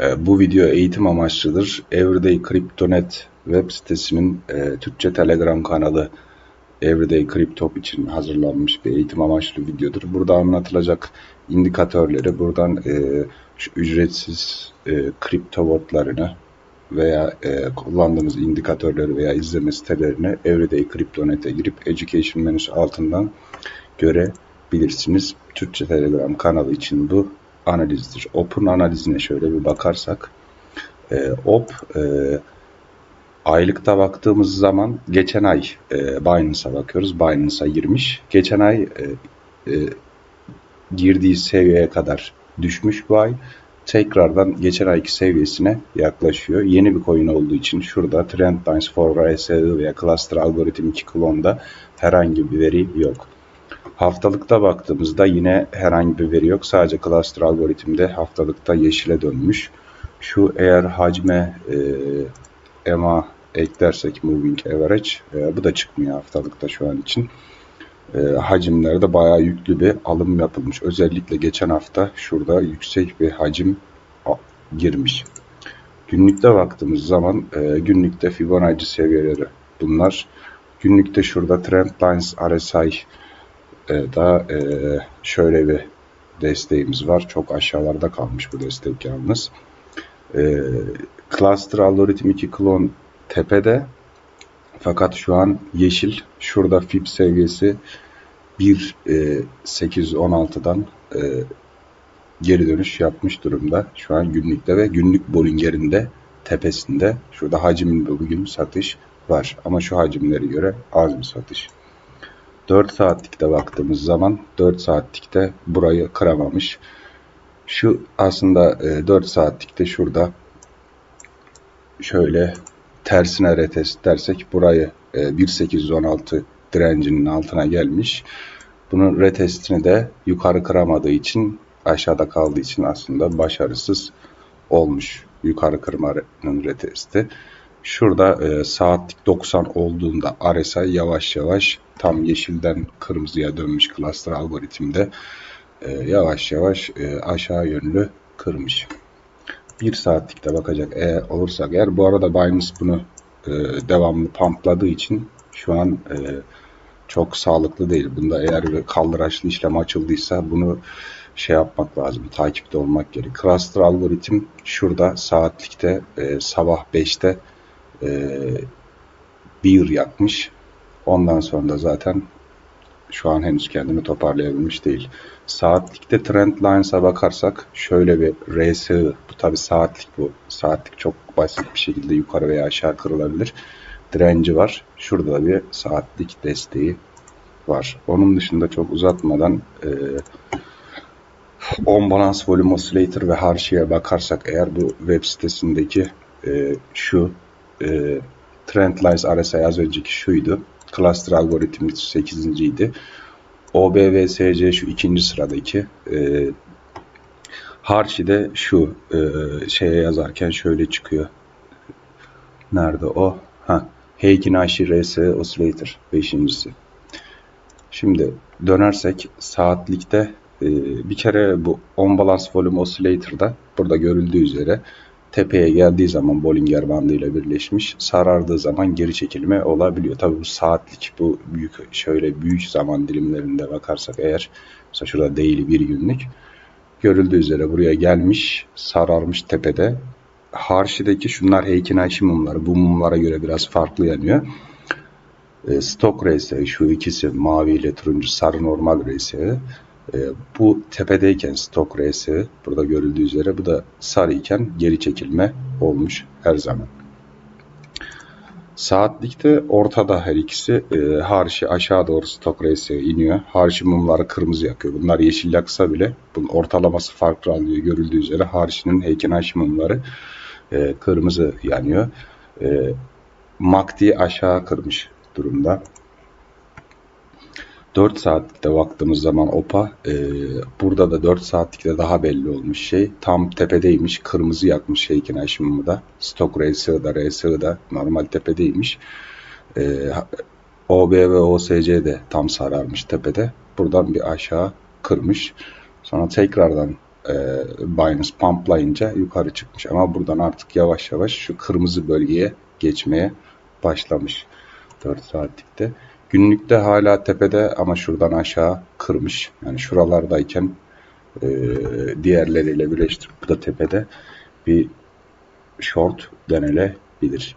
E, bu video eğitim amaçlıdır. Everyday Crypto.net web sitesinin e, Türkçe Telegram kanalı Everyday Crypto için hazırlanmış bir eğitim amaçlı videodur. Burada anlatılacak indikatörleri, buradan e, ücretsiz e, kripto botlarını veya e, kullandığımız indikatörleri veya izleme sitelerini Everyday Crypto.net'e girip Education menüsü altından görebilirsiniz. Türkçe Telegram kanalı için bu analizdir. OP'un analizine şöyle bir bakarsak e, OP e, aylıkta baktığımız zaman geçen ay e, Binance'a bakıyoruz. Binance'a girmiş. Geçen ay e, e, girdiği seviyeye kadar düşmüş bu ay. Tekrardan geçen ayki seviyesine yaklaşıyor. Yeni bir coin olduğu için şurada Trendlines for RSI veya Cluster Algorithm 2 klonda herhangi bir veri yok. Haftalıkta baktığımızda yine herhangi bir veri yok. Sadece cluster algoritmde haftalıkta yeşile dönmüş. Şu eğer hacme e, EMA eklersek Moving Average e, bu da çıkmıyor haftalıkta şu an için. E, hacimlerde bayağı yüklü bir alım yapılmış. Özellikle geçen hafta şurada yüksek bir hacim girmiş. Günlükte baktığımız zaman e, günlükte Fibonacci seviyeleri bunlar. Günlükte şurada Trendlines RSI e, da e, şöyle bir desteğimiz var. Çok aşağılarda kalmış bu destek yalnız. E, Cluster Algoritm 2 klon tepede fakat şu an yeşil. Şurada FIB seviyesi 1.816'dan e, geri dönüş yapmış durumda. Şu an günlükte ve günlük Bollinger'in de tepesinde. Şurada haciminde bugün satış var. Ama şu hacimlere göre az bir satış. 4 saatlikte baktığımız zaman 4 saatlikte burayı kıramamış. Şu aslında 4 e, saatlikte şurada şöyle tersine retest dersek burayı 1816 e, direncinin altına gelmiş. Bunun retestini de yukarı kıramadığı için aşağıda kaldığı için aslında başarısız olmuş yukarı kırmanın retesti. Şurada e, saatlik 90 olduğunda RSI yavaş yavaş tam yeşilden kırmızıya dönmüş cluster algoritmde e, yavaş yavaş e, aşağı yönlü kırmış. Bir saatlikte bakacak eğer olursak eğer bu arada Binance bunu e, devamlı pumpladığı için şu an e, çok sağlıklı değil. Bunda eğer bir kaldıraçlı işlem açıldıysa bunu şey yapmak lazım. Takipte olmak gerek. Cluster algoritm şurada saatlikte e, sabah 5'te e, bir yakmış. Ondan sonra da zaten şu an henüz kendini toparlayabilmiş değil. Saatlikte trend lines'a bakarsak şöyle bir RSI, bu tabi saatlik bu. Saatlik çok basit bir şekilde yukarı veya aşağı kırılabilir. Direnci var. Şurada da bir saatlik desteği var. Onun dışında çok uzatmadan e, on balance volume oscillator ve her şeye bakarsak eğer bu web sitesindeki e, şu e, Trendlines RSI az önceki şuydu. Cluster algoritmi 8. idi. OBVSC şu ikinci sıradaki. E, Harchi de şu e, şeye yazarken şöyle çıkıyor. Nerede o? Ha, Heikinashi RS Oscillator beşincisi. Şimdi dönersek saatlikte e, bir kere bu on balance volume oscillator'da burada görüldüğü üzere tepeye geldiği zaman Bollinger bandı ile birleşmiş, sarardığı zaman geri çekilme olabiliyor. Tabii bu saatlik bu büyük şöyle büyük zaman dilimlerinde bakarsak eğer mesela şurada değil bir günlük görüldüğü üzere buraya gelmiş, sararmış tepede. Harşideki şunlar Heikinaishi mumları. Bu mumlara göre biraz farklı yanıyor. E, Stok RS şu ikisi mavi ile turuncu sarı normal RS. E, bu tepedeyken stok RSI burada görüldüğü üzere bu da sarı iken geri çekilme olmuş her zaman. Saatlikte ortada her ikisi e, harşı aşağı doğru stok RSI iniyor. Harşı mumları kırmızı yakıyor. Bunlar yeşil yaksa bile bunun ortalaması farklı alıyor. Görüldüğü üzere harşının Heikenhashi mumları e, kırmızı yanıyor. E, MACD aşağı kırmış durumda. 4 saatlikte baktığımız zaman OPA e, burada da 4 saatlikte daha belli olmuş şey. Tam tepedeymiş. Kırmızı yakmış Heiken aşımı da. Stok RSI da RSI da normal tepedeymiş. E, OB ve OSC de tam sararmış tepede. Buradan bir aşağı kırmış. Sonra tekrardan e, Binance pumplayınca yukarı çıkmış. Ama buradan artık yavaş yavaş şu kırmızı bölgeye geçmeye başlamış 4 saatlikte. Günlükte hala tepede ama şuradan aşağı kırmış. Yani şuralardayken e, diğerleriyle birleştirip bu da tepede bir short denilebilir.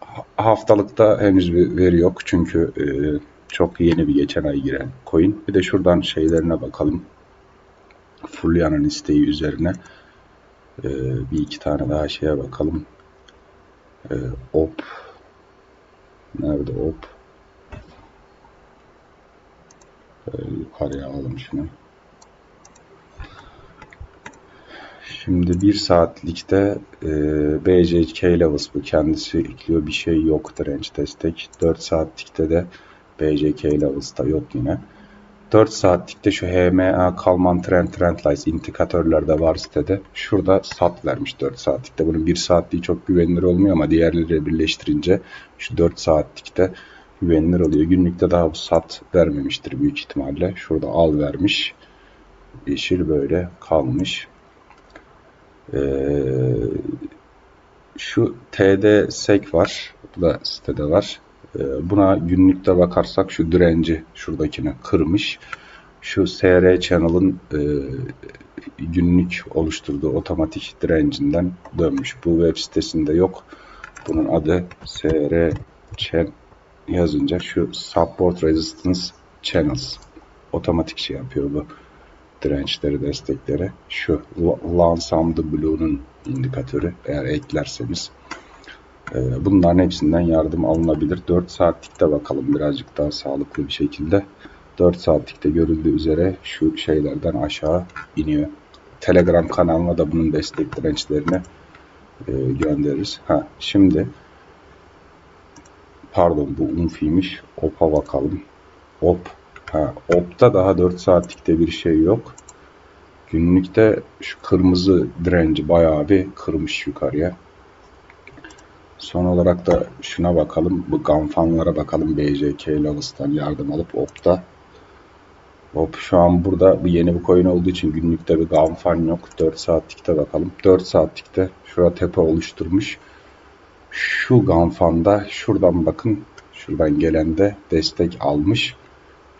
Ha- Haftalıkta henüz bir veri yok çünkü e, çok yeni bir geçen ay giren coin. Bir de şuradan şeylerine bakalım. Fulya'nın isteği üzerine e, bir iki tane daha şeye bakalım. E, op nerede op? Yukarıya alalım şunu. Şimdi bir saatlikte e, BCK levels bu kendisi ekliyor bir şey yok direnç destek. 4 saatlikte de BCK levels'ta yok yine. 4 saatlikte şu HMA Kalman Trend Trend Lines indikatörlerde var sitede. Şurada sat vermiş 4 saatlikte. Bunun 1 saatliği çok güvenilir olmuyor ama diğerleriyle birleştirince şu 4 saatlikte güvenilir oluyor. Günlükte daha sat vermemiştir büyük ihtimalle. Şurada al vermiş. Yeşil böyle kalmış. Ee, şu TD sek var. Bu da sitede var. Ee, buna günlükte bakarsak şu direnci şuradakini kırmış. Şu SR Channel'ın e, günlük oluşturduğu otomatik direncinden dönmüş. Bu web sitesinde yok. Bunun adı SR Channel yazınca şu Support Resistance Channels otomatik şey yapıyor bu dirençleri, destekleri. Şu Lansam the Blue'nun indikatörü eğer eklerseniz. e, Bunların hepsinden yardım alınabilir. 4 saatlikte bakalım birazcık daha sağlıklı bir şekilde. 4 saatlikte görüldüğü üzere şu şeylerden aşağı iniyor. Telegram kanalına da bunun destek dirençlerini e, göndeririz. Ha, şimdi pardon bu unfiymiş. OP'a bakalım. OP. Ha, OP'ta daha 4 saatlikte bir şey yok. Günlükte şu kırmızı direnci bayağı bir kırmış yukarıya. Son olarak da şuna bakalım. Bu Ganfanlara bakalım. BJK Levels'tan yardım alıp OP'ta. OP şu an burada bir yeni bir coin olduğu için günlükte bir Ganfan yok. 4 saatlikte bakalım. 4 saatlikte şura tepe oluşturmuş. Şu Ganfan'da şuradan bakın. Şuradan gelen de destek almış.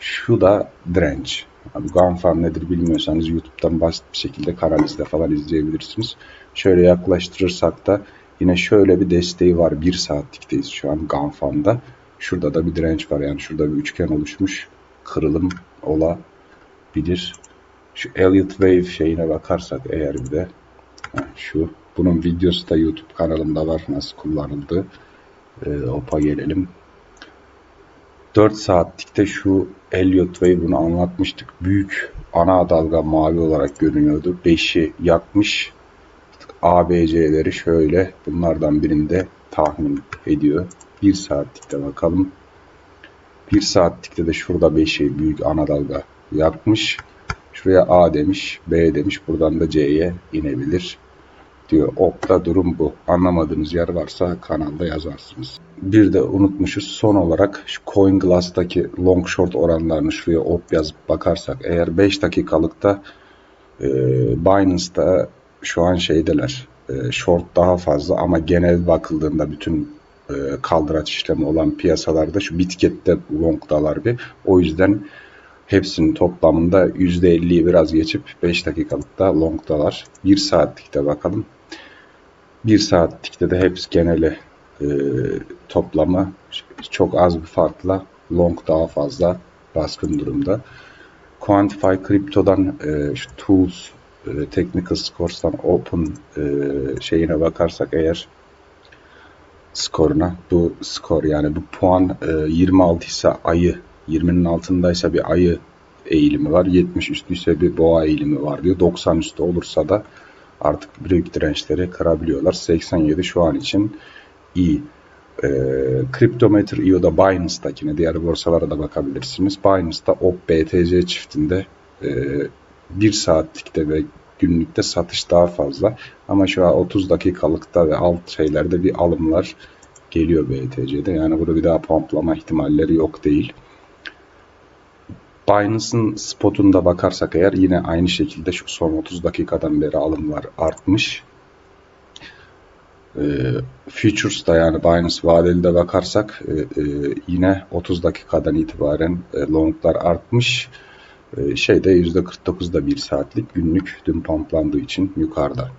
Şu da direnç. Abi Ganfan nedir bilmiyorsanız YouTube'dan basit bir şekilde kanalımızda falan izleyebilirsiniz. Şöyle yaklaştırırsak da yine şöyle bir desteği var. 1 saatlikteyiz şu an Ganfan'da. Şurada da bir direnç var. Yani şurada bir üçgen oluşmuş. Kırılım olabilir. Şu Elliott Wave şeyine bakarsak eğer bir de şu bunun videosu da YouTube kanalımda var nasıl kullanıldı. Ee, OP'a gelelim. 4 saatlikte şu Elliott Wave bunu anlatmıştık. Büyük ana dalga mavi olarak görünüyordu. 5'i yakmış. ABC'leri şöyle bunlardan birinde tahmin ediyor. 1 saatlikte bakalım. 1 saatlikte de şurada 5'i büyük ana dalga yakmış. Şuraya A demiş, B demiş. Buradan da C'ye inebilir diyor. Okta durum bu. Anlamadığınız yer varsa kanalda yazarsınız. Bir de unutmuşuz. Son olarak şu CoinGlass'taki long short oranlarını şuraya op yazıp bakarsak eğer 5 dakikalıkta e, Binance'da şu an şeydeler. E, short daha fazla ama genel bakıldığında bütün e, kaldıraç işlemi olan piyasalarda şu Bitket'te longdalar bir. O yüzden hepsinin toplamında %50'yi biraz geçip 5 dakikalıkta longdalar. 1 saatlikte bakalım. 1 saatlikte de hepsi geneli e, toplamı çok az bir farkla long daha fazla baskın durumda. Quantify Crypto'dan e, şu Tools e, Technical Scores'tan Open e, şeyine bakarsak eğer skoruna bu skor yani bu puan e, 26 ise ayı 20'nin altındaysa bir ayı eğilimi var. 70 üstüyse bir boğa eğilimi var diyor. 90 üstü olursa da artık büyük dirençleri kırabiliyorlar. 87 şu an için iyi. E, Cryptometer IO'da Binance'dakine diğer borsalara da bakabilirsiniz. Binance'da OP BTC çiftinde e, 1 saatlikte ve günlükte satış daha fazla. Ama şu an 30 dakikalıkta ve alt şeylerde bir alımlar geliyor BTC'de. Yani burada bir daha pumplama ihtimalleri yok değil. Binance'ın spotunda bakarsak eğer yine aynı şekilde şu son 30 dakikadan beri alımlar artmış. E, Futures'da yani Binance vadeli de bakarsak e, e, yine 30 dakikadan itibaren e, longlar artmış. E, şeyde %49'da 1 saatlik günlük dün pumplandığı için yukarıda.